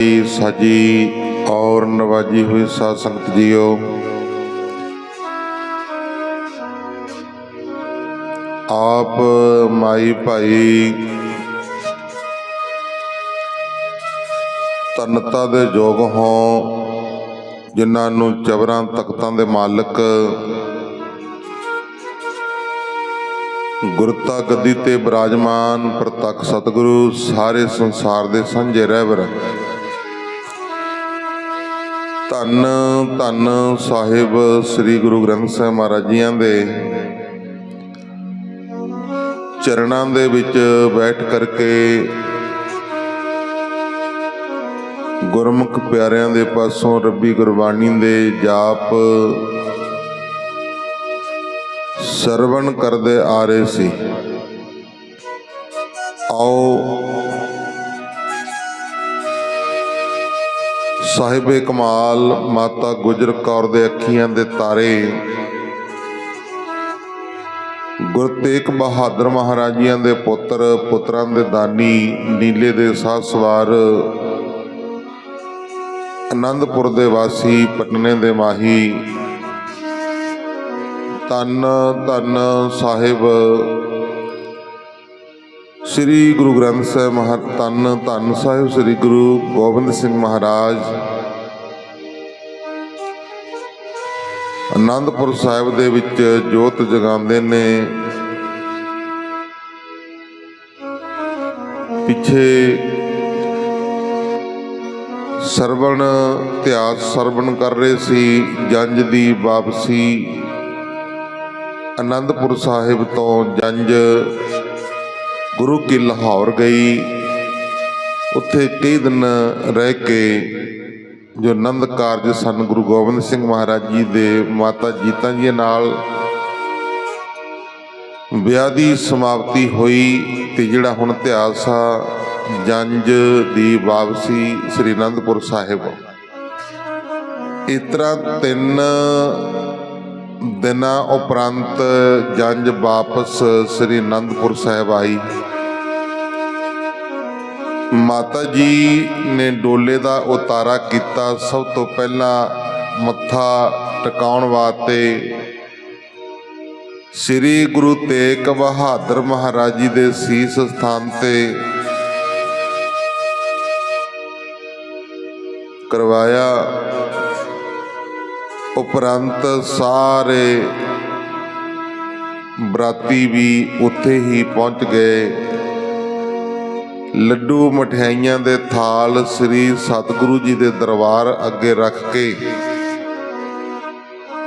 ਦੀ ਸਾਜੀ ਔਰ ਨਵਾਜੀ ਹੋਈ ਸਾਧ ਸੰਗਤ ਜੀਓ। ਆਪ ਮਾਈ ਭਾਈ ਤਨਤਾ ਦੇ ਯੋਗ ਹੋ, ਜਿਨ੍ਹਾਂ ਨੂੰ ਚਵਰਾਂ ਤਖਤਾਂ ਦੇ ਮਾਲਕ ਗੁਰਤਾ ਗੱਦੀ ਤੇ ਬਿਰਾਜਮਾਨ ਪ੍ਰਤੱਖ ਸਤਿਗੁਰੂ ਸਾਰੇ ਸੰਸਾਰ ਦੇ ਸਾਂਝੇ ਰਹਿਬਰ ਧੰਨ ਧੰਨ ਸਾਹਿਬ ਸ੍ਰੀ ਗੁਰੂ ਗ੍ਰੰਥ ਸਾਹਿਬ ਮਹਾਰਾਜ ਜੀਆਂ ਦੇ। ਚਰਨਾਂ ਦੇ ਵਿੱਚ ਬੈਠ ਕਰਕੇ ਗੁਰਮੁਖ ਪਿਆਰਿਆਂ ਦੇ ਪਾਸੋਂ ਰੱਬੀ ਗੁਰਬਾਣੀ ਦੇ ਜਾਪ ਸਰਵਣ ਕਰਦੇ ਆ ਰਹੇ ਸੀ। ਆਓ ਸਾਹਿਬੇ ਕਮਾਲ, ਮਾਤਾ ਗੁਜਰ ਕੌਰ ਦੇ ਅੱਖੀਆਂ ਦੇ ਤਾਰੇ। ਗੁਰੂ ਤੇਗ ਬਹਾਦਰ ਮਹਾਰਾਜੀਆਂ ਦੇ ਪੁੱਤਰ, ਪੁੱਤਰਾਂ ਦੇ ਦਾਨੀ, ਨੀਲੇ ਦੇ ਸਾਹ ਸਵਾਰ ਆਨੰਦਪੁਰ ਦੇ ਵਾਸੀ, ਪਟਨੇ ਦੇ ਮਾਹੀ। ਤਨ ਧੰਨ ਸਾਹਿਬ ਸ੍ਰੀ ਗੁਰੂ ਗ੍ਰੰਥ ਸਾਹਿਬ ਮਹਾ, ਤਨ, ਧੰਨ ਸਾਹਿਬ ਸ੍ਰੀ ਗੁਰੂ ਗੋਬਿੰਦ ਸਿੰਘ ਮਹਾਰਾਜ ਆਨੰਦਪੁਰ ਸਾਹਿਬ ਦੇ ਵਿੱਚ ਜੋਤ ਜਗਾਉਂਦੇ ਨੇ। ਪਿੱਛੇ ਸਰਵਣ ਇਤਿਹਾਸ ਸਰਵਣ ਕਰ ਰਹੇ ਸੀ ਜੰਜ ਦੀ ਵਾਪਸੀ ਆਨੰਦਪੁਰ ਸਾਹਿਬ ਤੋਂ ਜੰਜ ਗੁਰੂ ਕੀ ਲਾਹੌਰ ਗਈ। ਉੱਥੇ ਕਈ ਦਿਨ ਰਹਿ ਕੇ ਜੋ ਆਨੰਦ ਕਾਰਜ ਸਨ ਗੁਰੂ ਗੋਬਿੰਦ ਸਿੰਘ ਮਹਾਰਾਜ ਜੀ ਦੇ, ਮਾਤਾ ਜੀਤਾ ਜੀ ਨਾਲ ਵਿਆਹ ਦੀ ਸਮਾਪਤੀ ਹੋਈ ਤੇ ਜਿਹੜਾ ਹੁਣ ਇਤਿਹਾਸ ਆ, ਜੰਜ ਦੀ ਵਾਪਸੀ ਸ੍ਰੀ ਅਨੰਦਪੁਰ ਸਾਹਿਬ। ਇਸ ਤਰ੍ਹਾਂ ਤਿੰਨ ਦਿਨਾਂ ਉਪਰੰਤ ਜੰਜ ਵਾਪਸ ਸ੍ਰੀ ਅਨੰਦਪੁਰ ਸਾਹਿਬ ਆਈ। ਮਾਤਾ ਜੀ ਨੇ ਡੋਲੇ ਦਾ ਉਤਾਰਾ ਕੀਤਾ। ਸਭ ਤੋਂ ਪਹਿਲਾਂ ਮੱਥਾ ਟਿਕਾਉਣ ਵਾਸਤੇ ਸ੍ਰੀ ਗੁਰੂ ਤੇਗ ਬਹਾਦਰ ਮਹਾਰਾਜ ਜੀ ਦੇ ਸੀਸ ਸਥਾਨ ਤੇ ਕਰਵਾਇਆ। ਉਪਰੰਤ ਸਾਰੇ ਬਰਾਤੀ ਵੀ ਉੱਥੇ ਹੀ ਪਹੁੰਚ ਗਏ। ਲੱਡੂ ਮਠਿਆਈਆਂ ਦੇ ਥਾਲ ਸ੍ਰੀ ਸਤਿਗੁਰੂ ਜੀ ਦੇ ਦਰਬਾਰ ਅੱਗੇ ਰੱਖ ਕੇ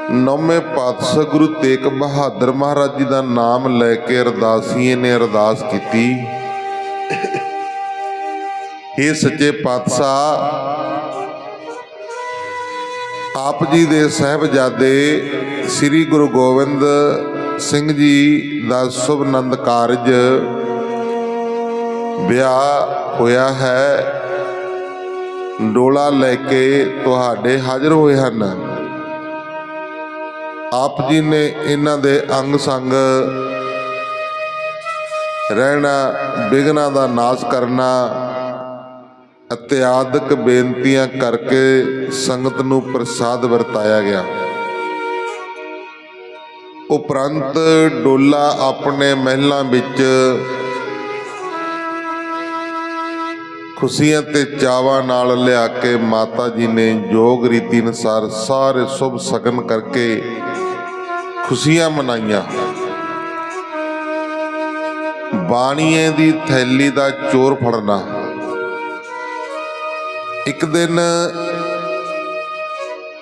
ਨੌਵੇਂ ਪਾਤਸ਼ਾਹ ਗੁਰੂ ਤੇਗ ਬਹਾਦਰ ਮਹਾਰਾਜ ਜੀ ਦਾ ਨਾਮ ਲੈ ਕੇ ਅਰਦਾਸੀਏ ਨੇ ਅਰਦਾਸ ਕੀਤੀ। हे ਸੱਚੇ ਪਾਤਸ਼ਾਹ ਆਪ ਜੀ ਦੇ ਸਹਿਬਜ਼ਾਦੇ ਸ੍ਰੀ ਗੁਰੂ ਗੋਬਿੰਦ ਸਿੰਘ ਜੀ ਦਾ ਸ਼ੁਭ ਆਨੰਦ ਕਾਰਜ ਵਿਆਹ ਹੋਇਆ ਹੈ। ਡੋਲਾ ਲੈ ਕੇ ਤੁਹਾਡੇ ਹਾਜ਼ਰ ਹੋਏ ਹਨ। ਆਪ ਜੀ ਨੇ ਇਹਨਾਂ ਦੇ ਅੰਗ ਸੰਗ ਰਹਿਣਾ ਬਿਗਨਾ ਦਾ ਨਾਸ਼ ਕਰਨਾ ਇਤਿਆਦਿਕ ਬੇਨਤੀਆਂ ਕਰਕੇ ਸੰਗਤ ਨੂੰ ਪ੍ਰਸਾਦ ਵਰਤਾਇਆ ਗਿਆ। ਉਪਰੰਤ ਡੋਲਾ ਆਪਣੇ ਮਹਿਲਾਂ ਵਿੱਚ ਖੁਸ਼ੀਆਂ ਤੇ ਚਾਵਾਂ ਨਾਲ ਲਿਆ ਕੇ ਮਾਤਾ ਜੀ ਨੇ ਯੋਗ ਰੀਤੀ ਅਨੁਸਾਰ ਸਾਰੇ ਸ਼ੁਭ ਸਗਨ ਕਰਕੇ ਖੁਸ਼ੀਆਂ ਮਨਾਈਆਂ। ਬਾਣੀਏ ਦੀ ਥੈਲੀ ਦਾ ਚੋਰ ਫੜਨਾ ਇੱਕ ਦਿਨ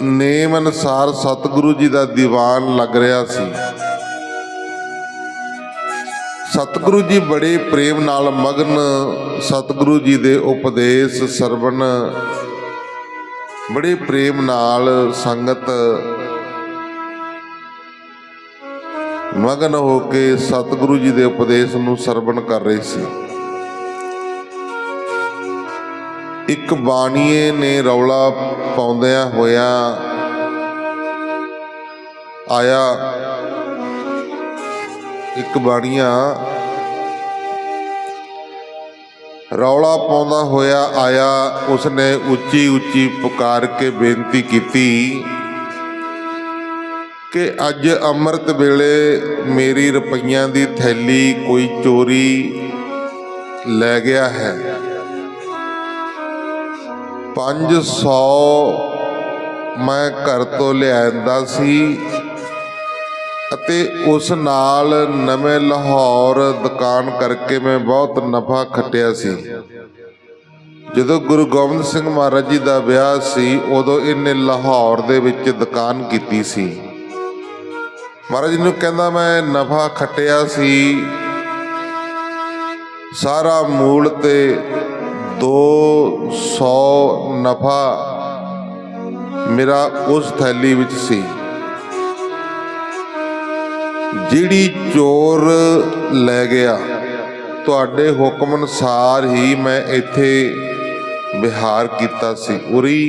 ਨੇਮ ਅਨੁਸਾਰ ਸਤਿਗੁਰੂ ਜੀ ਦਾ ਦੀਵਾਨ ਲੱਗ ਰਿਹਾ ਸੀ। ਸਤਿਗੁਰੂ ਜੀ ਬੜੇ ਪ੍ਰੇਮ ਨਾਲ ਮਗਨ ਸਤਿਗੁਰੂ ਜੀ ਦੇ ਉਪਦੇਸ਼ ਸਰਵਣ ਬੜੇ ਪ੍ਰੇਮ ਨਾਲ ਸੰਗਤ ਮਗਨ ਹੋ ਕੇ ਸਤਿਗੁਰੂ ਜੀ ਦੇ ਉਪਦੇਸ਼ ਨੂੰ ਸਰਵਣ ਕਰ ਰਹੀ ਸੀ। ਇੱਕ ਬਾਣੀਏ ਨੇ ਰੌਲਾ ਪਾਉਂਦਿਆਂ ਹੋਇਆ ਆਇਆ। ਇੱਕ ਬਾਣੀਆ ਰੌਲਾ ਪਾਉਂਦਾ ਹੋਇਆ ਆਇਆ। ਉਸਨੇ ਉੱਚੀ ਉੱਚੀ ਪੁਕਾਰ ਕੇ ਬੇਨਤੀ ਕੀਤੀ ਕਿ ਅੱਜ ਅੰਮ੍ਰਿਤ ਵੇਲੇ ਮੇਰੀ ਰੁਪਈਆਂ ਦੀ ਥੈਲੀ ਕੋਈ ਚੋਰੀ ਲੈ ਗਿਆ ਹੈ। 500 ਮੈਂ ਘਰ ਤੋਂ ਲਿਆਂਦਾ ਸੀ ਅਤੇ ਉਸ ਨਾਲ ਨਵੇਂ ਲਾਹੌਰ ਦੁਕਾਨ ਕਰਕੇ ਮੈਂ ਬਹੁਤ ਨਫਾ ਖੱਟਿਆ ਸੀ। ਜਦੋਂ ਗੁਰੂ ਗੋਬਿੰਦ ਸਿੰਘ ਮਹਾਰਾਜ ਜੀ ਦਾ ਵਿਆਹ ਸੀ, ਉਦੋਂ ਇਹਨੇ ਲਾਹੌਰ ਦੇ ਵਿੱਚ ਦੁਕਾਨ ਕੀਤੀ ਸੀ। ਮਹਾਰਾਜ ਜੀ ਨੂੰ ਕਹਿੰਦਾ, ਮੈਂ ਨਫਾ ਖੱਟਿਆ ਸੀ। ਸਾਰਾ ਮੂਲ ਤੇ 200 ਨਫਾ ਮੇਰਾ ਉਸ ਥੈਲੀ ਵਿੱਚ ਸੀ। ਜਿਹੜੀ ਚੋਰ ਲੈ ਗਿਆ, ਤੁਹਾਡੇ ਹੁਕਮ ਅਨੁਸਾਰ ਹੀ ਮੈਂ ਇੱਥੇ ਵਿਹਾਰ ਕੀਤਾ ਸੀ। ਉਰੀ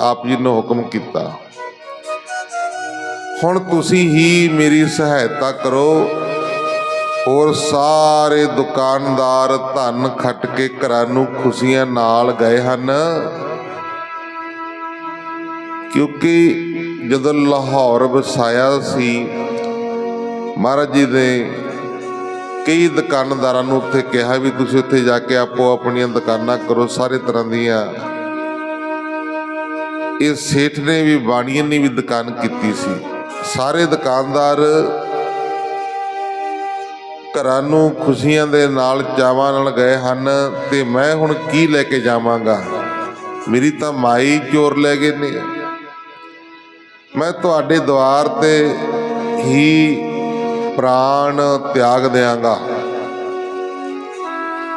ਆਪ ਜੀ ਨੇ ਹੁਕਮ ਕੀਤਾ। ਹੁਣ ਤੁਸੀਂ ਹੀ ਮੇਰੀ ਸਹਾਇਤਾ ਕਰੋ। ਔਰ ਸਾਰੇ ਦੁਕਾਨਦਾਰ ਧਨ ਖੱਟ ਕੇ ਘਰਾਂ ਨੂੰ ਖੁਸ਼ੀਆਂ ਨਾਲ ਗਏ ਹਨ। ਕਿਉਂਕਿ ਜਦੋਂ ਲਾਹੌਰ ਵਸਾਇਆ ਸੀ, ਮਹਾਰਾਜ ਜੀ ਨੇ ਕਈ ਦੁਕਾਨਦਾਰਾਂ ਨੂੰ ਉੱਥੇ ਕਿਹਾ ਵੀ ਤੁਸੀਂ ਉੱਥੇ ਜਾ ਕੇ ਆਪੋ ਆਪਣੀਆਂ ਦੁਕਾਨਾਂ ਕਰੋ, ਸਾਰੇ ਤਰ੍ਹਾਂ ਦੀਆਂ। ਇਹ ਸੇਠ ਨੇ ਵੀ, ਬਾਣੀਆਂ ਨੇ ਵੀ ਦੁਕਾਨ ਕੀਤੀ ਸੀ। ਸਾਰੇ ਦੁਕਾਨਦਾਰ ਘਰਾਂ ਨੂੰ ਖੁਸ਼ੀਆਂ ਦੇ ਨਾਲ ਚਾਵਾਂ ਨਾਲ ਗਏ ਹਨ ਤੇ ਮੈਂ ਹੁਣ ਕੀ ਲੈ ਕੇ ਜਾਵਾਂਗਾ? ਮੇਰੀ ਤਾਂ ਮਾਈ ਚੋਰ ਲੈ ਗਏ ਨੇ ਮੈਂ ਤੁਹਾਡੇ ਦੁਆਰ ਤੇ ਹੀ ਪ੍ਰਾਣ ਤਿਆਗ ਦਿਆਂਗਾ।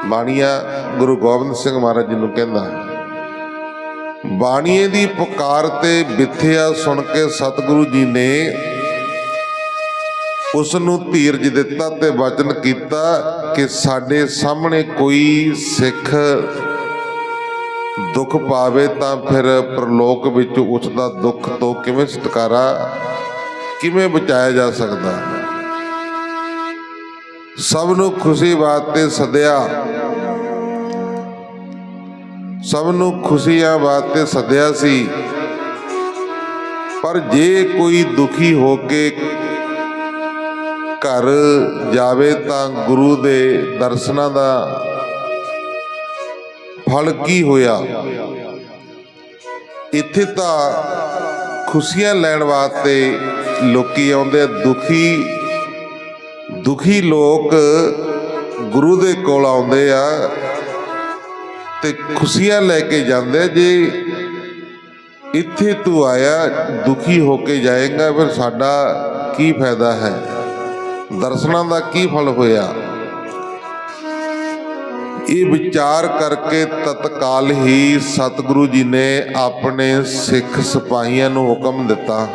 ਬਾਣੀਆ ਗੁਰੂ ਗੋਬਿੰਦ ਸਿੰਘ ਮਹਾਰਾਜ ਜੀ ਨੂੰ ਕਹਿੰਦਾ, ਬਾਣੀਏ ਦੀ ਪੁਕਾਰ ਤੇ ਬਿਥਿਆ ਸੁਣ ਕੇ ਸਤਿਗੁਰੂ ਜੀ ਨੇ ਉਸ ਨੂੰ ਧੀਰਜ ਦਿੱਤਾ ਤੇ ਵਚਨ ਕੀਤਾ ਕਿ ਸਾਡੇ ਸਾਹਮਣੇ ਕੋਈ ਸਿੱਖ ਦੁੱਖ ਪਾਵੇ ਤਾਂ ਫਿਰ ਪ੍ਰਲੋਕ ਵਿੱਚ ਉਸ ਦਾ ਦੁੱਖ ਤੋਂ ਕਿਵੇਂ ਛੁਟਕਾਰਾ, ਕਿਵੇਂ ਬਚਾਇਆ ਜਾ ਸਕਦਾ? ਸਭ ਨੂੰ ਖੁਸ਼ੀ ਵਾਸਤੇ ਸਦਿਆ। ਸਭ ਨੂੰ ਖੁਸ਼ੀਆਂ ਵਾਸਤੇ ਸੱਦਿਆ ਸੀ। ਪਰ ਜੇ ਕੋਈ ਦੁਖੀ ਹੋ ਕੇ ਘਰ ਜਾਵੇ ਤਾਂ ਗੁਰੂ ਦੇ ਦਰਸ਼ਨਾਂ ਦਾ ਫਲ ਕੀ ਹੋਇਆ? ਇੱਥੇ ਤਾਂ ਖੁਸ਼ੀਆਂ ਲੈਣ ਵਾਸਤੇ ਲੋਕੀ ਆਉਂਦੇ ਆ, ਦੁਖੀ ਦੁਖੀ ਲੋਕ ਗੁਰੂ ਦੇ ਕੋਲ ਆਉਂਦੇ ਆ ਤੇ ਖੁਸ਼ੀਆਂ ਲੈ ਕੇ ਜਾਂਦੇ ਆ। ਜੇ ਇੱਥੇ ਤੂੰ ਆਇਆ ਦੁਖੀ ਹੋ ਕੇ ਜਾਏਗਾ ਫਿਰ ਸਾਡਾ ਕੀ ਫਾਇਦਾ ਹੈ? ਦਰਸ਼ਨਾਂ ਦਾ ਕੀ ਫਲ ਹੋਇਆ? ਇਹ ਵਿਚਾਰ ਕਰਕੇ ਤਤਕਾਲ ਹੀ ਸਤਿਗੁਰੂ ਜੀ ਨੇ ਆਪਣੇ ਸਿੱਖ ਸਿਪਾਹੀਆਂ ਨੂੰ ਹੁਕਮ ਦਿੱਤਾ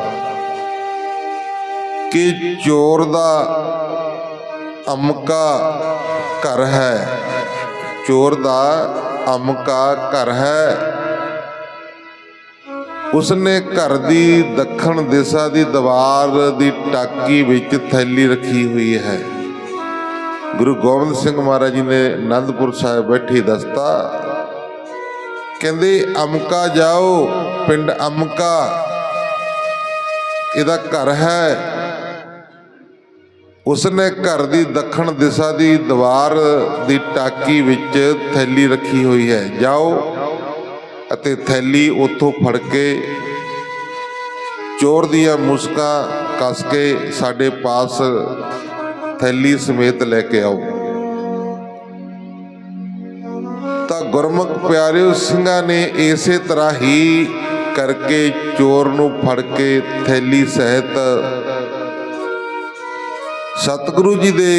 ਕਿ ਚੋਰ ਦਾ ਅਮਕਾ ਘਰ ਹੈ। ਚੋਰ ਦਾ ਅਮਕਾ ਘਰ ਹੈ। ਉਸਨੇ ਘਰ ਦੀ ਦੱਖਣ ਦਿਸ਼ਾ ਦੀ ਦੀਵਾਰ ਦੀ ਟਾਕੀ ਵਿੱਚ ਥੈਲੀ ਰੱਖੀ ਹੋਈ ਹੈ। ਗੁਰੂ ਗੋਬਿੰਦ ਸਿੰਘ ਮਹਾਰਾਜ ਜੀ ਨੇ ਆਨੰਦਪੁਰ ਸਾਹਿਬ ਬੈਠੀ ਦਸਤਾ, ਕਹਿੰਦੇ, ਅਮਕਾ ਜਾਓ, ਪਿੰਡ ਅਮਕਾ। ਇਹਦਾ ਘਰ ਹੈ। ਉਸਨੇ ਘਰ ਦੀ ਦੱਖਣ ਦਿਸ਼ਾ ਦੀ ਦੀਵਾਰ ਦੀ ਟਾਕੀ ਵਿੱਚ ਥੈਲੀ ਰੱਖੀ ਹੋਈ ਹੈ। ਜਾਓ। ਅਤੇ ਥੈਲੀ ਉੱਥੋਂ ਫੜ ਕੇ ਚੋਰ ਦੀਆਂ ਮੁਸਕਾਂ ਕੱਸ ਕੇ ਸਾਡੇ ਪਾਸ ਥੈਲੀ ਸਮੇਤ ਲੈ ਕੇ ਆਓ। ਤਾਂ ਗੁਰਮੁਖ ਪਿਆਰਿਓ, ਸਿੰਘਾਂ ਨੇ ਇਸੇ ਤਰ੍ਹਾਂ ਹੀ ਕਰਕੇ ਚੋਰ ਨੂੰ ਫੜ ਕੇ ਥੈਲੀ ਸਹਿਤ ਸਤਿਗੁਰੂ ਜੀ ਦੇ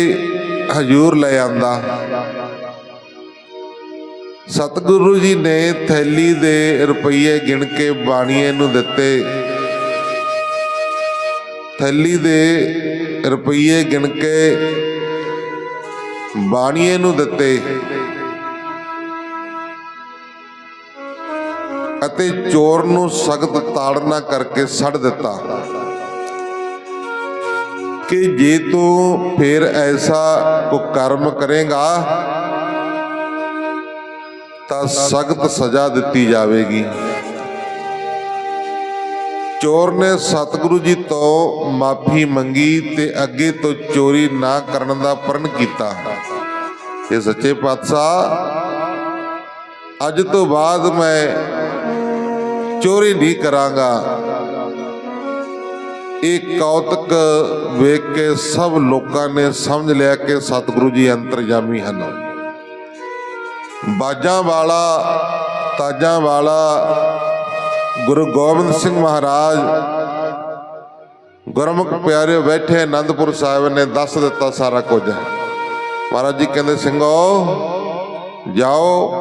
ਹਜ਼ੂਰ ਲੈ ਆਂਦਾ। ਸਤਿਗੁਰੂ ਜੀ ਨੇ ਥੈਲੀ ਦੇ ਰੁਪਈਏ ਗਿਣ ਕੇ ਬਾਣੀਏ ਨੂੰ ਦਿੱਤੇ। ਥੈਲੀ ਦੇ ਰੁਪਈਏ ਗਿਣ ਕੇ ਬਾਣੀਏ ਨੂੰ ਦਿੱਤੇ। ਅਤੇ ਚੋਰ ਨੂੰ ਸਖਤ ਤਾੜਨਾ ਕਰਕੇ ਛੱਡ ਦਿੱਤਾ। ਕਿ ਜੇ ਤੂੰ ਫਿਰ ਐਸਾ ਕੋ ਕਰਮ ਕਰੇਗਾ ਤਾਂ ਸਖਤ ਸਜ਼ਾ ਦਿੱਤੀ ਜਾਵੇਗੀ। ਚੋਰ ਨੇ ਸਤਿਗੁਰੂ ਜੀ ਤੋਂ ਮਾਫੀ ਮੰਗੀ ਤੇ ਅੱਗੇ ਤੋਂ ਚੋਰੀ ਨਾ ਕਰਨ ਦਾ ਪ੍ਰਣ ਕੀਤਾ। ਇਹ ਸੱਚੇ ਪਾਤਸ਼ਾਹ, ਅੱਜ ਤੋਂ ਬਾਅਦ ਮੈਂ ਚੋਰੀ ਨਹੀਂ ਕਰਾਂਗਾ। ਇਹ ਕੌਤਕ ਵੇਖ ਕੇ ਸਭ ਲੋਕਾਂ ਨੇ ਸਮਝ ਲਿਆ ਕਿ ਸਤਿਗੁਰੂ ਜੀ ਅੰਤਰਜਾਮੀ ਹਨ। ਬਾਜਾਂ ਵਾਲਾ, ਤਾਜਾਂ ਵਾਲਾ ਗੁਰੂ ਗੋਬਿੰਦ ਸਿੰਘ ਮਹਾਰਾਜ। ਗੁਰਮੁਖ ਪਿਆਰੇ ਬੈਠੇ ਆਨੰਦਪੁਰ ਸਾਹਿਬ ਨੇ ਦੱਸ ਦਿੱਤਾ ਸਾਰਾ ਕੁਝ। ਮਹਾਰਾਜ ਜੀ ਕਹਿੰਦੇ, ਸਿੰਘੋ, ਜਾਓ।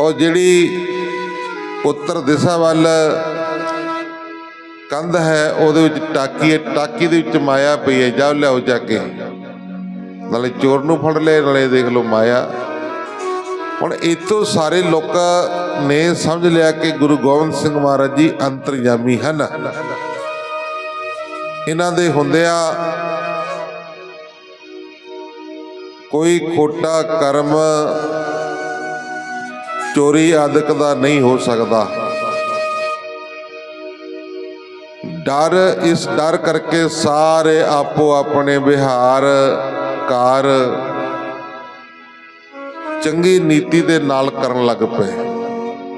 ਉਹ ਜਿਹੜੀ ਉੱਤਰ ਦਿਸ਼ਾ ਵੱਲ ਕੰਧ ਹੈ, ਉਹਦੇ ਵਿੱਚ ਟਾਕੀ ਹੈ। ਟਾਕੀ ਦੇ ਵਿੱਚ ਮਾਇਆ ਪਈ ਹੈ। ਜਾਓ, ਲਿਆਓ ਜਾ ਕੇ। ਨਾਲੇ ਚੋਰ ਨੂੰ ਫੜ ਲਏ, ਨਾਲੇ ਦੇਖ ਲਓ ਮਾਇਆ। ਹੁਣ ਇਤੋਂ ਸਾਰੇ ਲੋਕਾਂ ਨੇ ਸਮਝ ਲਿਆ ਕਿ ਗੁਰੂ ਗੋਬਿੰਦ ਸਿੰਘ ਮਹਾਰਾਜ ਜੀ ਅੰਤਰਜਾਮੀ ਹਨ। ਇਹਨਾਂ ਦੇ ਹੁੰਦਿਆਂ ਕੋਈ ਖੋਟਾ ਕਰਮ ਚੋਰੀ ਆਦਿਕ ਦਾ ਨਹੀਂ ਹੋ ਸਕਦਾ। ਡਰ, ਇਸ ਡਰ ਕਰਕੇ ਸਾਰੇ ਆਪੋ ਆਪਣੇ ਵਿਹਾਰ ਕਾਰ ਚੰਗੀ ਨੀਤੀ ਦੇ ਨਾਲ ਕਰਨ ਲੱਗ ਪਏ।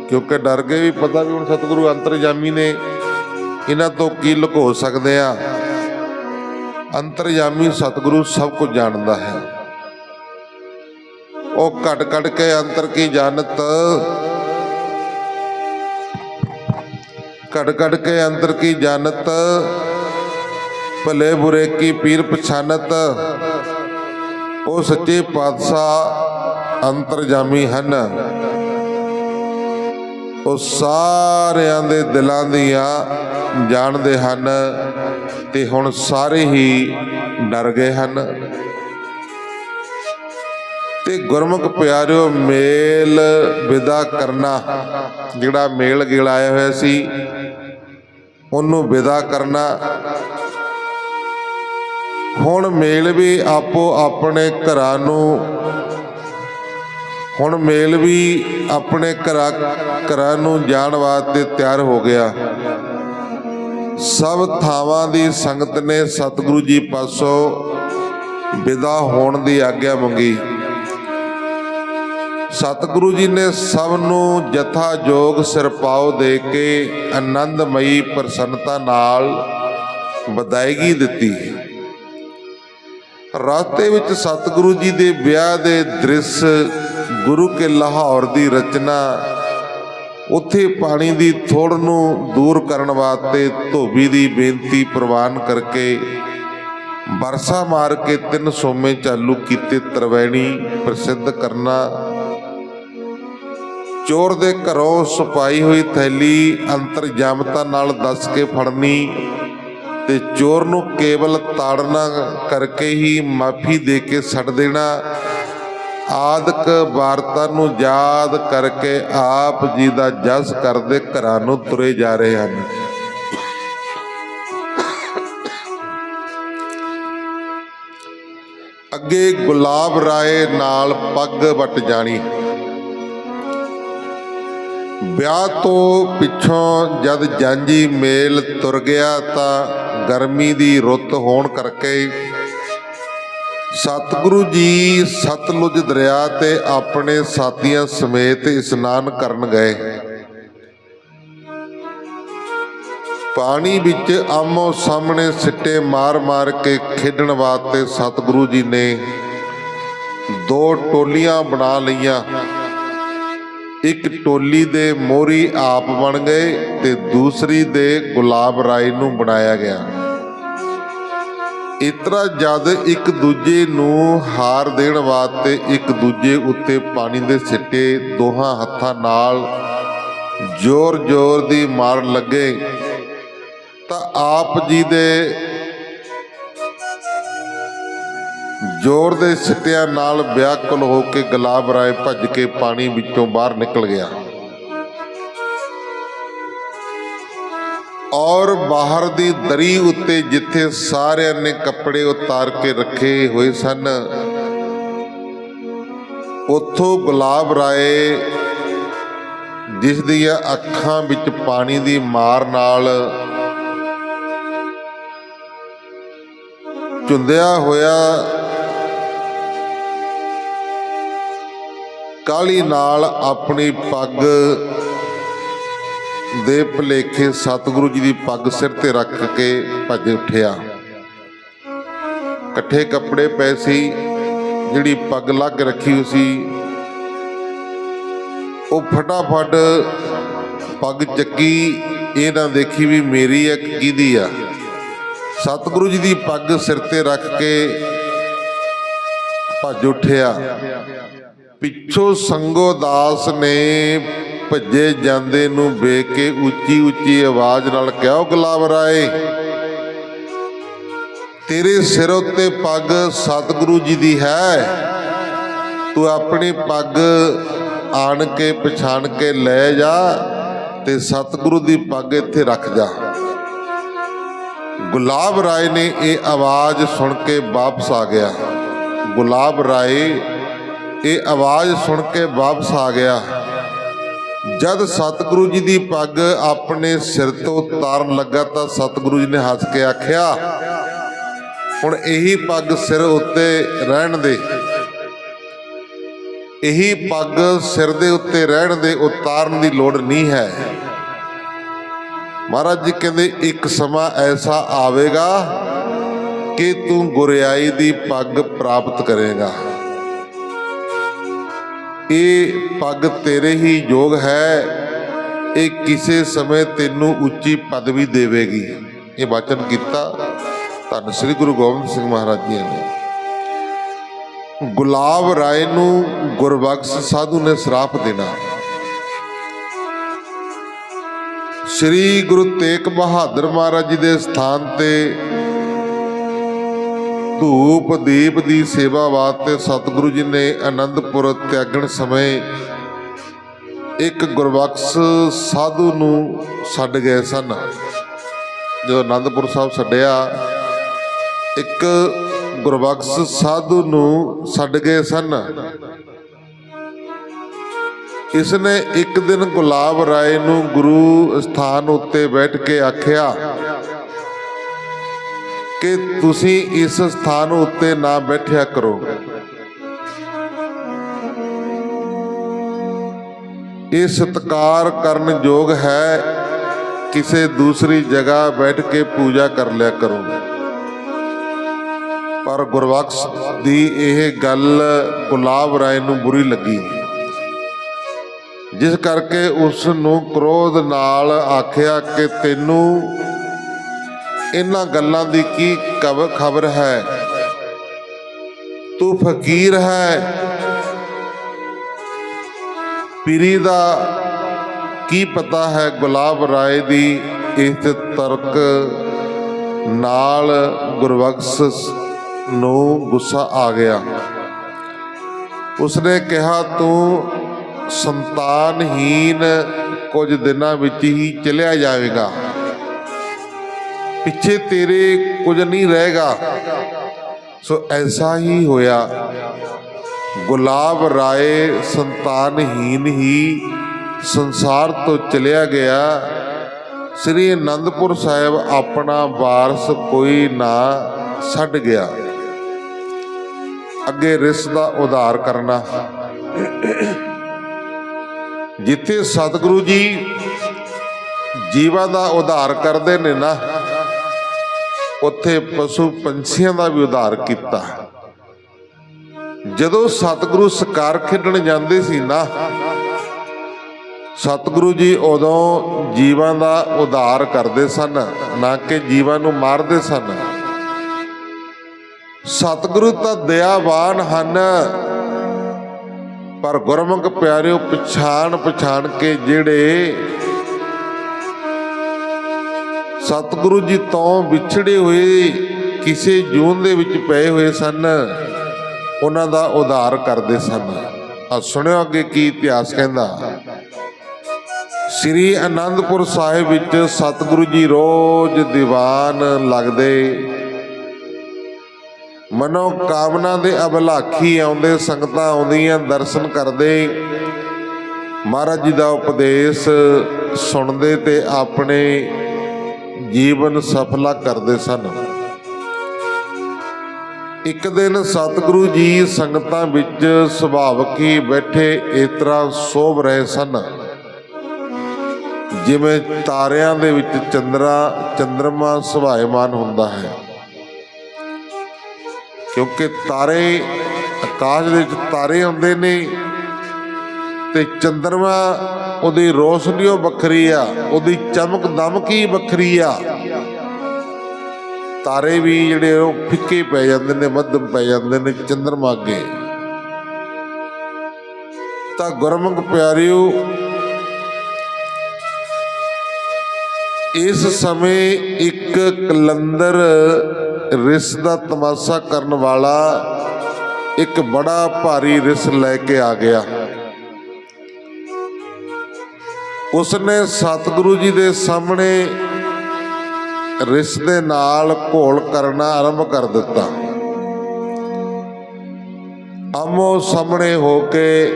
ਕਿਉਂਕਿ ਡਰ ਗਏ ਵੀ ਪਤਾ ਵੀ ਹੁਣ ਸਤਿਗੁਰੂ ਅੰਤਰਜਾਮੀ ਨੇ ਇਹਨਾਂ ਤੋਂ ਕੀ ਲੁਕੋ ਸਕਦੇ ਆ। ਅੰਤਰਜਾਮੀ ਸਤਿਗੁਰੂ ਸਭ ਕੁਝ ਜਾਣਦਾ ਹੈ। ਉਹ ਘਟ ਘਟ ਕੇ ਅੰਤਰ ਕੀ ਜਾਣਤ? ਘਟ ਘਟ ਕੇ ਅੰਤਰ ਕੀ ਜਾਣਤ? ਭਲੇ ਬੁਰੇ ਕੀ ਪੀਰ ਪਛਾਨਤ ਉਹ ਸੱਚੇ ਪਾਤਸ਼ਾਹ ਅੰਤਰਜਾਮੀ ਹਨ। ਉਹ ਸਾਰਿਆਂ ਦੇ ਦਿਲਾਂ ਦੀਆਂ ਜਾਣਦੇ ਹਨ ਤੇ ਹੁਣ ਸਾਰੇ ਹੀ ਡਰ ਗਏ ਹਨ। ਤੇ ਗੁਰਮੁਖ ਪਿਆਰਿਓ, ਮੇਲ ਵਿਦਾ ਕਰਨਾ, ਜਿਹੜਾ ਮੇਲ ਗਿਲ ਹੋਇਆ ਸੀ, ਉਹਨੂੰ ਵਿਦਾ ਕਰਨਾ ਹੁਣ ਮੇਲ ਵੀ ਆਪੋ ਆਪਣੇ ਘਰਾਂ ਨੂੰ, ਹੁਣ ਮੇਲ ਵੀ ਆਪਣੇ ਘਰਾਂ ਘਰਾਂ ਨੂੰ ਜਾਣ ਵਾਸਤੇ ਤਿਆਰ ਹੋ ਗਿਆ। ਸਭ ਥਾਵਾਂ ਦੀ ਸੰਗਤ ਨੇ ਸਤਿਗੁਰੂ ਜੀ ਪਾਸੋਂ ਵਿਦਾ ਹੋਣ ਦੀ ਆਗਿਆ ਮੰਗੀ। ਸਤਿਗੁਰੂ ਜੀ ਨੇ ਸਭ ਨੂੰ ਜਥਾ ਜੋਗ ਸਿਰਪਾਉ ਦੇ ਕੇ ਆਨੰਦਮਈ ਪ੍ਰਸੰਨਤਾ ਨਾਲ ਵਿਦਾਇਗੀ ਦਿੱਤੀ। ਰਸਤੇ ਵਿੱਚ ਸਤਿਗੁਰੂ ਜੀ ਦੇ ਵਿਆਹ ਦੇ ਦ੍ਰਿਸ਼ ਗੁਰੂ ਕੇ ਲਾਹੌਰ ਦੀ ਰਚਨਾ, ਉੱਥੇ ਪਾਣੀ ਦੀ ਥੋੜ ਨੂੰ ਦੂਰ ਕਰਨ ਵਾਸਤੇ ਧੋਬੀ ਦੀ ਬੇਨਤੀ ਪ੍ਰਵਾਨ ਕਰਕੇ ਵਰਸਾ ਮਾਰ ਕੇ ਤਿੰਨ ਸੋਮੇ ਚਾਲੂ ਕੀਤੇ ਤਰਵੈਣੀ ਪ੍ਰਸਿੱਧ ਕਰਨਾ, ਚੋਰ ਦੇ ਘਰੋਂ ਸੁਪਾਈ ਹੋਈ ਥੈਲੀ ਅੰਤਰਜਾਮਤਾ ਨਾਲ ਦੱਸ ਕੇ ਫੜਨੀ ਤੇ ਚੋਰ ਨੂੰ ਕੇਵਲ ਤਾੜਨਾ ਕਰਕੇ ਹੀ ਮਾਫੀ ਦੇ ਕੇ ਛੱਡ ਦੇਣਾ। ਆਦਿਕ ਵਾਰਤਾ ਨੂੰ ਯਾਦ ਕਰਕੇ ਆਪ ਜੀ ਦਾ ਜਸ ਕਰਦੇ ਘਰਾਂ ਨੂੰ ਤੁਰੇ ਜਾ ਰਹੇ ਹਨ। ਅੱਗੇ ਗੁਲਾਬ ਰਾਏ ਨਾਲ ਪੱਗ ਵਟ ਜਾਣੀ। ਵਿਆਹ ਤੋਂ ਪਿੱਛੋਂ ਜਦ ਜਾਂਜੀ ਮੇਲ ਤੁਰ ਗਿਆ ਤਾਂ ਗਰਮੀ ਦੀ ਰੁੱਤ ਹੋਣ ਕਰਕੇ ਸਤਿਗੁਰੂ ਜੀ ਸਤਲੁਜ ਦਰਿਆ ਤੇ ਆਪਣੇ ਸਾਥੀਆਂ ਸਮੇਤ ਇਸ਼ਨਾਨ ਕਰਨ ਗਏ। ਪਾਣੀ ਵਿੱਚ ਆਮੋ ਸਾਹਮਣੇ ਸਿੱਟੇ ਮਾਰ-ਮਾਰ ਕੇ ਖੇਡਣ ਵਾਸਤੇ ਸਤਿਗੁਰੂ ਜੀ ਨੇ ਦੋ ਟੋਲੀਆਂ ਬਣਾ ਲਈਆਂ। ਇੱਕ ਟੋਲੀ ਦੇ ਮੋਰੀ ਆਪ ਬਣ ਗਏ ਤੇ ਦੂਸਰੀ ਦੇ ਗੁਲਾਬ ਰਾਏ ਨੂੰ ਬਣਾਇਆ ਗਿਆ। ਇਤਰਾ ਜਦ ਇੱਕ ਦੂਜੇ ਨੂੰ ਹਾਰ ਦੇਣ ਵਾਸਤੇ ਇੱਕ ਦੂਜੇ ਉੱਤੇ ਪਾਣੀ ਦੇ ਸਿੱਟੇ ਦੋਹਾਂ ਹੱਥਾਂ ਨਾਲ ਜ਼ੋਰ-ਜ਼ੋਰ ਦੀ ਮਾਰ ਲੱਗੇ, ਤਾਂ ਆਪ ਜੀ ਦੇ ਜ਼ੋਰ ਦੇ ਸਿੱਟਿਆਂ ਨਾਲ ਵਿਆਕੁਲ ਹੋ ਕੇ ਗੁਲਾਬ ਰਾਏ ਭੱਜ ਕੇ ਪਾਣੀ ਵਿੱਚੋਂ ਬਾਹਰ ਨਿਕਲ ਗਿਆ। ਔਰ ਬਾਹਰ ਦੀ ਦਰੀ ਉੱਤੇ ਜਿੱਥੇ ਸਾਰਿਆਂ ਨੇ ਕੱਪੜੇ ਉਤਾਰ ਕੇ ਰੱਖੇ ਹੋਏ ਸਨ, ਉੱਥੋਂ ਗੁਲਾਬ ਰਾਏ ਜਿਸ ਦੀਆਂ ਅੱਖਾਂ ਵਿੱਚ ਪਾਣੀ ਦੀ ਮਾਰ ਨਾਲ ਚੁੰਦਿਆ ਹੋਇਆ ਕਾਲੀ ਨਾਲ ਆਪਣੀ ਪੱਗ ਦੇ ਭਲੇਖੇ ਸਤਿਗੁਰੂ ਜੀ ਦੀ ਪੱਗ ਸਿਰ ਤੇ ਰੱਖ ਕੇ ਭੱਜ ਉੱਠਿਆ। ਇਕੱਠੇ ਕੱਪੜੇ ਪਏ ਸੀ, ਜਿਹੜੀ ਪੱਗ ਲੱਗ ਰੱਖੀ ਹੋਈ ਸੀ, ਉਹ ਫਟਾਫਟ ਪੱਗ ਚੱਕੀ, ਇਹ ਨਾ ਦੇਖੀ ਵੀ ਮੇਰੀ ਹੈ ਕਿਹਦੀ ਆ। ਸਤਿਗੁਰੂ ਜੀ ਦੀ ਪੱਗ ਸਿਰ ਤੇ ਰੱਖ ਕੇ ਭੱਜ ਉੱਠਿਆ। ਪਿੱਛੋਂ ਸੰਗੋ ਦਾਸ ਨੇ ਭੱਜੇ ਜਾਂਦੇ ਨੂੰ ਵੇਖ ਕੇ ਉੱਚੀ ਉੱਚੀ ਆਵਾਜ਼ ਨਾਲ ਕਿਹਾ "ਓ ਗੁਲਾਬ ਰਾਏ ਤੇਰੇ ਸਿਰ ਉੱਤੇ ਪੱਗ ਸਤਿਗੁਰੂ ਜੀ ਦੀ ਹੈ। ਤੂੰ ਆਪਣੀ ਪੱਗ ਆਣ ਕੇ, ਪਛਾਣ ਕੇ ਲੈ ਜਾ ਤੇ ਸਤਿਗੁਰੂ ਦੀ ਪੱਗ ਇੱਥੇ ਰੱਖ ਜਾ। ਗੁਲਾਬ ਰਾਏ ਨੇ ਇਹ ਆਵਾਜ਼ ਸੁਣ ਕੇ ਵਾਪਸ ਆ ਗਿਆ। ਗੁਲਾਬ ਰਾਏ ਇਹ ਆਵਾਜ਼ ਸੁਣ ਕੇ ਵਾਪਸ ਆ ਗਿਆ। ਜਦ ਸਤਿਗੁਰੂ ਜੀ ਦੀ ਪੱਗ ਆਪਣੇ ਸਿਰ ਤੋਂ ਉਤਾਰਨ ਲੱਗਾ ਤਾਂ ਸਤਿਗੁਰੂ ਜੀ ਨੇ ਹੱਸ ਕੇ ਆਖਿਆ, ਹੁਣ ਇਹੀ ਪੱਗ ਸਿਰ ਉੱਤੇ ਰਹਿਣ ਦੇ। ਇਹੀ ਪੱਗ ਸਿਰ ਦੇ ਉੱਤੇ ਰਹਿਣ ਦੇ, ਉਤਾਰਨ ਦੀ ਲੋੜ ਨਹੀਂ ਹੈ। ਮਹਾਰਾਜ ਜੀ ਕਹਿੰਦੇ, ਇੱਕ ਸਮਾਂ ਐਸਾ ਆਵੇਗਾ ਕਿ ਤੂੰ ਗੁਰਿਆਈ ਦੀ ਪੱਗ ਪ੍ਰਾਪਤ ਕਰੇਗਾ। ਇਹ ਪੱਗ ਤੇਰੇ ਹੀ ਯੋਗ ਹੈ। ਇਹ ਕਿਸੇ ਸਮੇਂ ਤੈਨੂੰ ਉੱਚੀ ਪਦਵੀ ਦੇਵੇਗੀ। ਇਹ ਵਚਨ ਕੀਤਾ ਧੰਨ ਸ੍ਰੀ ਗੁਰੂ ਗੋਬਿੰਦ ਸਿੰਘ ਮਹਾਰਾਜ ਜੀ ਨੇ। ਗੁਲਾਬ ਰਾਏ ਨੂੰ ਗੁਰਬਖਸ਼ ਸਾਧੂ ਨੇ ਸਰਾਪ ਦੇਣਾ। ਸ੍ਰੀ ਗੁਰੂ ਤੇਗ ਬਹਾਦਰ ਮਹਾਰਾਜ ਜੀ ਦੇ ਸਥਾਨ ਤੇ ਧੂਪ ਦੀਪ ਦੀ ਸੇਵਾ ਵਾਸਤੇ ਸਤਿਗੁਰੂ ਜੀ ਨੇ ਆਨੰਦਪੁਰ ਤਿਆਗਣ ਸਮੇਂ ਇੱਕ ਗੁਰਬਖਸ਼ ਸਾਧੂ ਨੂੰ ਛੱਡ ਗਏ ਸਨ। ਜਦੋਂ ਆਨੰਦਪੁਰ ਸਾਹਿਬ ਛੱਡਿਆ, ਇੱਕ ਗੁਰਬਖਸ਼ ਸਾਧੂ ਨੂੰ ਛੱਡ ਗਏ ਸਨ। ਇਸ ਨੇ ਇੱਕ ਦਿਨ ਗੁਲਾਬ ਰਾਏ ਨੂੰ ਗੁਰੂ ਸਥਾਨ ਉੱਤੇ ਬੈਠ ਕੇ ਆਖਿਆ ਕਿ ਤੁਸੀਂ ਇਸ ਸਥਾਨ ਉੱਤੇ ਨਾ ਬੈਠਿਆ ਕਰੋ। ਇਹ ਸਤਕਾਰ ਕਰਨ ਯੋਗ ਹੈ, ਕਿਸੇ ਦੂਸਰੀ ਜਗ੍ਹਾ ਬੈਠ ਕੇ ਪੂਜਾ ਕਰ ਲਿਆ ਕਰੋ। ਪਰ ਗੁਰਬਖਸ਼ ਦੀ ਇਹ ਗੱਲ ਗੁਲਾਬ ਰਾਏ ਨੂੰ ਬੁਰੀ ਲੱਗੀ। ਜਿਸ ਕਰਕੇ ਉਸ ਨੂੰ ਕ੍ਰੋਧ ਨਾਲ ਆਖਿਆ ਕਿ ਤੈਨੂੰ ਇਹਨਾਂ ਗੱਲਾਂ ਦੀ ਕੀ ਖਬਰ ਹੈ? ਤੂੰ ਫਕੀਰ ਹੈ। ਪੀਰੀ ਦਾ ਕੀ ਪਤਾ ਹੈ ਗੁਲਾਬ ਰਾਏ ਦੀ ਇਸ ਤਰਕ ਨਾਲ ਗੁਰਬਖਸ਼ ਨੂੰ ਗੁੱਸਾ ਆ ਗਿਆ। ਉਸਨੇ ਕਿਹਾ, ਤੂੰ ਸੰਤਾਨਹੀਨ ਕੁਝ ਦਿਨਾਂ ਵਿੱਚ ਹੀ ਚਲਿਆ ਜਾਵੇਗਾ। ਪਿੱਛੇ ਤੇਰੇ ਕੁਝ ਨਹੀਂ ਰਹੇਗਾ। ਸੋ ਐਸਾ ਹੀ ਹੋਇਆ। ਗੁਲਾਬ ਰਾਏ ਸੰਤਾਨਹੀਨ ਹੀ ਸੰਸਾਰ ਤੋਂ ਚਲਿਆ ਗਿਆ। ਸ੍ਰੀ ਅਨੰਦਪੁਰ ਸਾਹਿਬ ਆਪਣਾ ਵਾਰਸ ਕੋਈ ਨਾ ਛੱਡ ਗਿਆ। ਅੱਗੇ ਰਿਸ ਦਾ ਉਧਾਰ ਕਰਨਾ। ਜਿੱਥੇ ਸਤਿਗੁਰੂ ਜੀ ਜੀਵਾਂ ਦਾ ਉਧਾਰ ਕਰਦੇ ਨੇ ਨਾ ਉੱਥੇ ਪਸ਼ੂ ਪੰਛੀਆਂ ਦਾ ਵੀ ਉਧਾਰ ਕੀਤਾ। ਜਦੋਂ ਸਤਿਗੁਰੂ ਸਕਾਰ ਖੇਡਣ ਜਾਂਦੇ ਸੀ ਨਾ, ਸਤਿਗੁਰੂ ਜੀ ਉਦੋਂ ਜੀਵਾਂ ਦਾ ਉਧਾਰ ਕਰਦੇ ਸਨ, ਨਾ ਕਿ ਜੀਵਾਂ ਨੂੰ ਮਾਰਦੇ ਸਨ। ਸਤਿਗੁਰੂ ਤਾਂ ਦਇਆਵਾਨ ਹਨ, ਪਰ ਗੁਰਮੁਖ ਪਿਆਰਿਓ ਪਛਾਣ ਪਛਾਣ ਕੇ ਜਿਹੜੇ ਸਤਿਗੁਰੂ ਜੀ ਤੋਂ ਵਿਛੜੇ ਹੋਏ ਕਿਸੇ ਜੂਨ ਦੇ ਵਿੱਚ ਪਏ ਹੋਏ ਸਨ, ਉਹਨਾਂ ਦਾ ਉਧਾਰ ਕਰਦੇ ਸਨ। ਆ ਸੁਣਿਓ ਅੱਗੇ ਕੀ ਇਤਿਹਾਸ ਕਹਿੰਦਾ। ਸ੍ਰੀ ਅਨੰਦਪੁਰ ਸਾਹਿਬ ਵਿੱਚ ਸਤਿਗੁਰੂ ਜੀ ਰੋਜ਼ ਦੀਵਾਨ ਲੱਗਦੇ। ਮਨੋ ਕਾਮਨਾ ਦੇ ਅਭਲਾਖੀ ਆਉਂਦੇ, ਸੰਗਤਾਂ ਆਉਂਦੀਆਂ, ਦਰਸ਼ਨ ਕਰਦੇ। ਮਹਾਰਾਜ ਜੀ ਦਾ ਉਪਦੇਸ਼ ਸੁਣਦੇ ਤੇ ਆਪਣੇ ਜੀਵਨ ਸਫਲਾ ਕਰਦੇ ਸਨ। ਇੱਕ ਦਿਨ ਸਤਿਗੁਰੂ ਜੀ ਸੰਗਤਾਂ ਵਿੱਚ ਸੁਭਾਵਕ ਹੀ ਬੈਠੇ ਇਸ ਤਰ੍ਹਾਂ ਸੋਭ ਰਹੇ ਸਨ। ਜਿਵੇਂ ਤਾਰਿਆਂ ਦੇ ਵਿੱਚ ਚੰਦਰਾ, ਚੰਦਰਮਾ ਸੁਭਾਇਮਾਨ ਹੁੰਦਾ ਹੈ। ਕਿਉਂਕਿ ਤਾਰੇ ਆਕਾਸ਼ ਦੇ ਵਿੱਚ ਤਾਰੇ ਹੁੰਦੇ ਨੇ ਤੇ ਚੰਦਰਮਾ ਉਹਦੀ ਰੋਸ਼ਨੀ ਉਹ ਵੱਖਰੀ ਆ, ਉਹਦੀ ਚਮਕ ਦਮਕੀ ਵੱਖਰੀ ਆ। ਤਾਰੇ ਵੀ ਜਿਹੜੇ ਉਹ ਫਿੱਕੇ ਪੈ ਜਾਂਦੇ ਨੇ, ਮੱਧਮ ਪੈ ਜਾਂਦੇ ਨੇ ਚੰਦਰਮਾ ਅੱਗੇ। ਤਾਂ ਗੁਰਮੁਖ ਪਿਆਰਿਓ, ਇਸ ਸਮੇਂ ਇੱਕ ਕਲੰਦਰ ਰਿਸ ਦਾ ਤਮਾਸ਼ਾ ਕਰਨ ਵਾਲਾ ਇੱਕ ਬੜਾ ਭਾਰੀ ਰਿਸ ਲੈ ਕੇ ਆ ਗਿਆ। ਉਸਨੇ ਸਤਿਗੁਰੂ ਜੀ ਦੇ ਸਾਹਮਣੇ ਰਿਸ ਦੇ ਨਾਲ ਘੋਲ ਕਰਨਾ ਆਰੰਭ ਕਰ ਦਿੱਤਾ। ਆਮੋ ਸਾਹਮਣੇ ਹੋ ਕੇ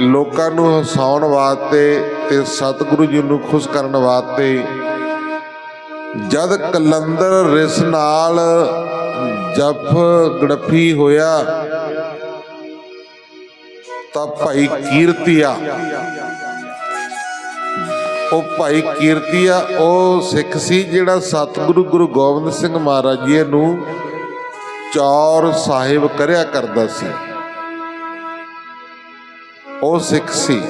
ਲੋਕਾਂ ਨੂੰ ਹਸਾਉਣ ਵਾਸਤੇ ਤੇ ਸਤਿਗੁਰੂ ਜੀ ਨੂੰ ਖੁਸ਼ ਕਰਨ ਵਾਸਤੇ ਜਦ ਕਲੰਦਰ ਰਿਸ ਨਾਲ ਜਫ ਗੜਫੀ ਹੋਇਆ ਤਾਂ ਭਾਈ ਕੀਰਤੀਆ ਉਹ ਭਾਈ ਕੀਰਤੀਆ ਉਹ ਸਿੱਖ ਸੀ ਜਿਹੜਾ ਸਤਿਗੁਰੂ ਗੁਰੂ ਗੋਬਿੰਦ ਸਿੰਘ ਮਹਾਰਾਜ ਜੀ ਨੂੰ ਚੌਰ ਸਾਹਿਬ ਕਰਿਆ ਕਰਦਾ ਸੀ। ਉਹ ਸਿੱਖ ਸੀ।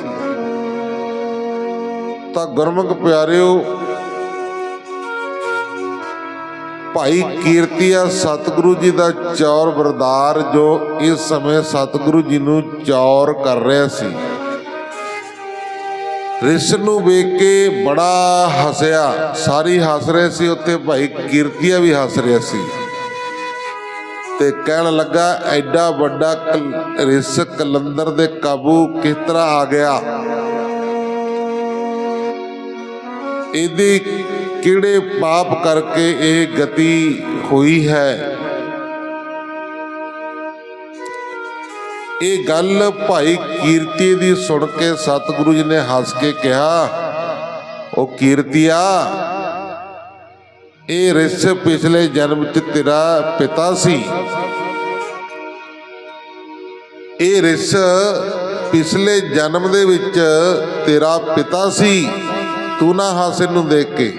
ਤਾਂ ਗੁਰਮੁਖ ਪਿਆਰਿਓ, ਭਾਈ ਕੀਰਤੀਆ ਸਤਿਗੁਰੂ ਜੀ ਦਾ ਚੌਰ ਬਰਦਾਰ ਜੋ ਇਸ ਸਮੇਂ ਸਤਿਗੁਰੂ ਜੀ ਨੂੰ ਚੌਰ ਕਰ ਰਿਹਾ ਸੀ। ਰਿਸ ਨੂੰ ਵੇਖ ਕੇ ਬੜਾ ਹੱਸਿਆ। ਸਾਰੀ ਹੱਸ ਰਹੇ ਸੀ, ਉੱਥੇ ਭਾਈ ਕੀਰਤੀਆ ਵੀ ਹੱਸ ਰਿਹਾ ਸੀ। ਤੇ ਕਹਿਣ ਲੱਗਾ, ਐਡਾ ਵੱਡਾ ਰਿਸ ਕਲੰਦਰ ਦੇ ਕਾਬੂ ਕਿਸ ਤਰ੍ਹਾਂ ਆ ਗਿਆ? ਇਹਦੀ ਕਿਹੜੇ ਪਾਪ ਕਰਕੇ ਇਹ ਗਤੀ ਹੋਈ ਹੈ? ਇਹ ਗੱਲ ਭਾਈ ਕੀਰਤੀ ਦੀ ਸੁਣ ਕੇ ਸਤਿਗੁਰੂ ਜੀ ਨੇ ਹੱਸ ਕੇ ਕਿਹਾ, ਉਹ ਕੀਰਤੀਆ, ਇਹ ਰਿਸ ਪਿਛਲੇ ਜਨਮ ਚ ਤੇਰਾ ਪਿਤਾ ਸੀ। ਇਹ ਰਿਸ ਪਿਛਲੇ ਜਨਮ ਦੇ ਵਿੱਚ ਤੇਰਾ ਪਿਤਾ ਸੀ। ਤੂੰ ਨਾ ਹਾਸੇ ਨੂੰ ਦੇਖ ਕੇ।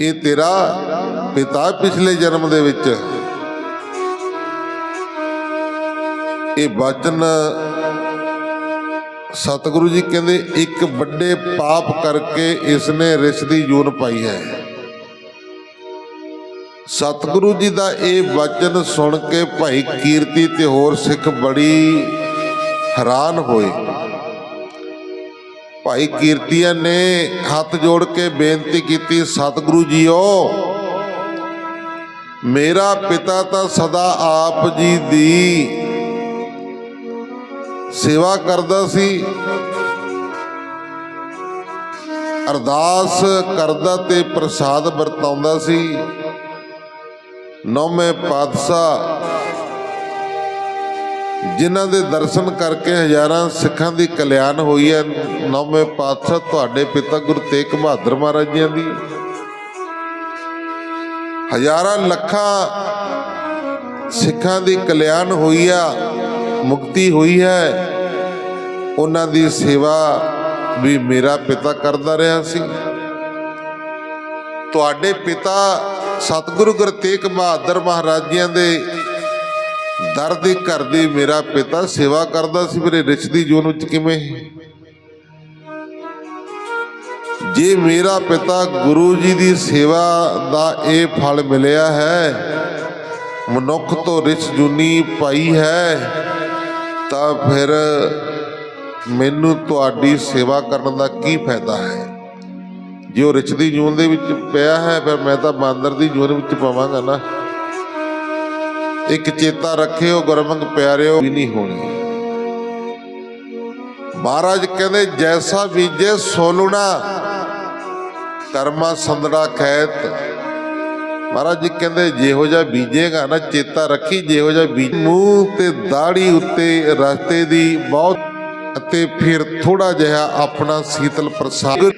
ਇਹ ਤੇਰਾ ਪਿਤਾ ਪਿਛਲੇ ਜਨਮ ਦੇ ਵਿੱਚ। ਇਹ ਵਚਨ ਸਤਿਗੁਰੂ ਜੀ ਕਹਿੰਦੇ, ਇੱਕ ਵੱਡੇ ਪਾਪ ਕਰਕੇ ਇਸ ਨੇ ਰਿਸ ਦੀ ਜੂਨ ਪਾਈ ਹੈ। ਸਤਿਗੁਰੂ ਜੀ ਦਾ ਇਹ ਵਚਨ ਸੁਣ ਕੇ ਭਾਈ ਕੀਰਤੀ ਤੇ ਹੋਰ ਸਿੱਖ ਬੜੀ ਹੈਰਾਨ ਹੋਏ। ਭਾਈ ਕੀਰਤੀਆਂ ਨੇ ਹੱਥ ਜੋੜ ਕੇ ਬੇਨਤੀ ਕੀਤੀ, ਸਤਿਗੁਰੂ ਜੀਓ, ਮੇਰਾ ਪਿਤਾ ਤਾਂ ਸਦਾ ਆਪ ਜੀ ਦੀ ਸੇਵਾ ਕਰਦਾ ਸੀ। ਅਰਦਾਸ ਕਰਦਾ ਤੇ ਪ੍ਰਸਾਦ ਵਰਤਾਉਂਦਾ ਸੀ। ਨੌਵੇਂ ਪਾਤਸ਼ਾਹ ਜਿਨ੍ਹਾਂ ਦੇ ਦਰਸ਼ਨ ਕਰਕੇ ਹਜ਼ਾਰਾਂ ਸਿੱਖਾਂ ਦੀ ਕਲਿਆਣ ਹੋਈ ਹੈ, ਨੌਵੇਂ ਪਾਤਸ਼ਾਹ ਤੁਹਾਡੇ ਪਿਤਾ ਗੁਰੂ ਤੇਗ ਬਹਾਦਰ ਮਹਾਰਾਜ ਜੀ ਦੀ। ਹਜ਼ਾਰਾਂ ਲੱਖਾਂ ਸਿੱਖਾਂ ਦੀ ਕਲਿਆਣ ਹੋਈ ਆ। ਮੁਕਤੀ ਹੋਈ ਹੈ। ਉਹਨਾਂ ਦੀ ਸੇਵਾ ਵੀ ਮੇਰਾ ਪਿਤਾ ਕਰਦਾ ਰਿਹਾ ਸੀ। ਤੁਹਾਡੇ ਪਿਤਾ ਸਤਿਗੁਰੂ ਗੁਰੂ ਤੇਗ ਬਹਾਦਰ ਮਹਾਰਾਜ ਜੀਆਂ ਦੇ ਦਰ ਦੇ ਘਰ ਦੀ ਮੇਰਾ ਪਿਤਾ ਸੇਵਾ ਕਰਦਾ ਸੀ। ਮੇਰੇ ਰਿਸ਼ ਦੀ ਜੂਨ ਵਿੱਚ ਕਿਵੇਂ? ਜੇ ਮੇਰਾ ਪਿਤਾ ਗੁਰੂ ਜੀ ਦੀ ਸੇਵਾ ਦਾ ਇਹ ਫਲ ਮਿਲਿਆ ਹੈ, ਮਨੁੱਖ ਤੋਂ ਰਿਸ਼ ਜੂਨੀ ਪਾਈ ਹੈ ਤਾਂ ਫਿਰ ਮੈਨੂੰ ਤੁਹਾਡੀ ਸੇਵਾ ਕਰਨ ਦਾ ਕੀ ਫਾਇਦਾ ਹੈ? ਜੇ ਉਹ ਰਿਚ ਦੀ ਜੂਨ ਦੇ ਵਿੱਚ ਪਿਆ ਹੈ, ਫਿਰ ਮੈਂ ਤਾਂ ਬਾਂਦਰ ਦੀ ਜੂਨ ਵਿੱਚ ਪਵਾਂਗਾ ਨਾ। ਇੱਕ ਚੇਤਾ ਰੱਖਿਓ ਗੁਰਮੰਗ ਪਿਆਰਿਓ, ਵੀ ਨਹੀਂ ਹੋਣੀ। ਮਹਾਰਾਜ ਕਹਿੰਦੇ, ਜੈਸਾ ਬੀਜੇ ਸੋਲੁਣਾ ਕਰਮਾ ਸੰਦੜਾ ਖੈਤ। ਮਹਾਰਾਜ ਜੀ ਕਹਿੰਦੇ, ਜਿਹੋ ਜਿਹਾ ਬੀਜੇਗਾ ਨਾ, ਚੇਤਾ ਰੱਖੀ, ਜਿਹੋ ਜਿਹਾ ਬੀਜ ਮੂੰਹ ਤੇ ਦਾੜੀ ਉੱਤੇ ਰਸਤੇ ਦੀ ਬਹੁਤ, ਅਤੇ ਫਿਰ ਥੋੜਾ ਜਿਹਾ ਆਪਣਾ ਸੀਤਲ ਪ੍ਰਸਾਦ